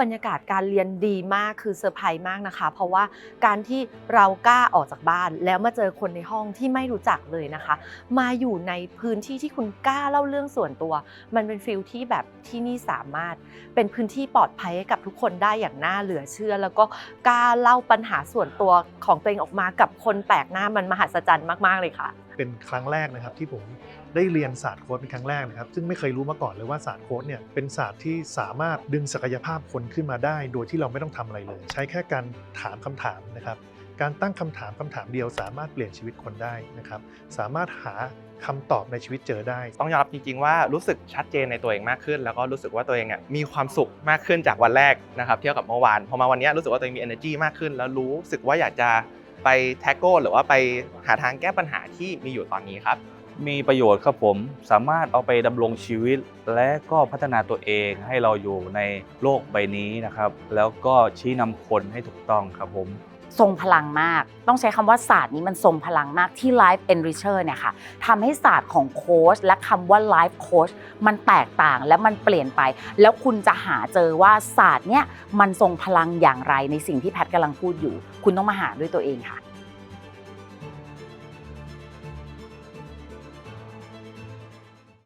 บรรยากาศการเรียนดีมากคือเซอร์ไพรส์มากนะคะ เพราะว่าการที่เรากล้าออกจากบ้าน แล้วมาเจอคนในห้องที่ไม่รู้จักเลยนะคะ มาอยู่ในพื้นที่ที่คุณกล้าเล่าเรื่องส่วนตัว มันเป็นฟิลที่แบบที่นี่สามารถ เป็นพื้นที่ปลอดภัยให้กับทุกคนได้อย่างน่าเหลือเชื่อ แล้วก็กล้าเล่าปัญหาส่วนตัวของตัวเองออกมากับคนแปลกหน้ามันมหัศจรรย์มากๆเลยค่ะ เป็นครั้งแรกนะครับที่ผมได้เรียนศาสตร์โค้ดเป็นครั้งแรกนะครับซึ่งไม่เคยรู้มาก่อนเลยว่าศาสตร์โค้ดเนี่ยเป็นศาสตร์ที่สามารถดึงศักยภาพคนขึ้นมาได้ โดยที่เราไม่ต้องทำอะไรเลย ใช้แค่การถามคำถามนะครับ การตั้งคำถามคำถามเดียว สามารถเปลี่ยนชีวิตคนได้นะครับ สามารถหาคำตอบในชีวิตเจอได้ ต้องยอมรับจริงๆว่ารู้สึกชัดเจนในตัวเองมากขึ้น แล้วก็รู้สึกว่าตัวเองอะมีความสุขมากขึ้นจากวันแรกนะครับเทียบกับเมื่อวานพอมาวันนี้รู้สึกว่าตัวเองมี energy มากขึ้น แล้วรู้สึกว่าอยากจะไปแท็กโก้หรือว่าไปหาทางแก้ปัญหาที่มีอยู่ตอนนี้ครับ มีประโยชน์ครับผมสามารถเอาไปดำรงชีวิต และก็พัฒนาตัวเองให้เราอยู่ในโลกใบนี้นะครับ แล้วก็ชี้นำคนให้ถูกต้องครับผมทรงพลังมาก ต้องใช้คำว่าศาสตร์นี้มันทรงพลังมากที่ Life Enricher เนี่ยค่ะทำให้ศาสตร์ของโค้ชและคำว่า Life Coach มันแตกต่างและมันเปลี่ยนไป แล้วคุณจะหาเจอว่าศาสตร์เนี่ยมันทรงพลังอย่างไรในสิ่งที่แพทย์กำลังพูดอยู่ คุณต้องมาหาด้วยตัวเองค่ะ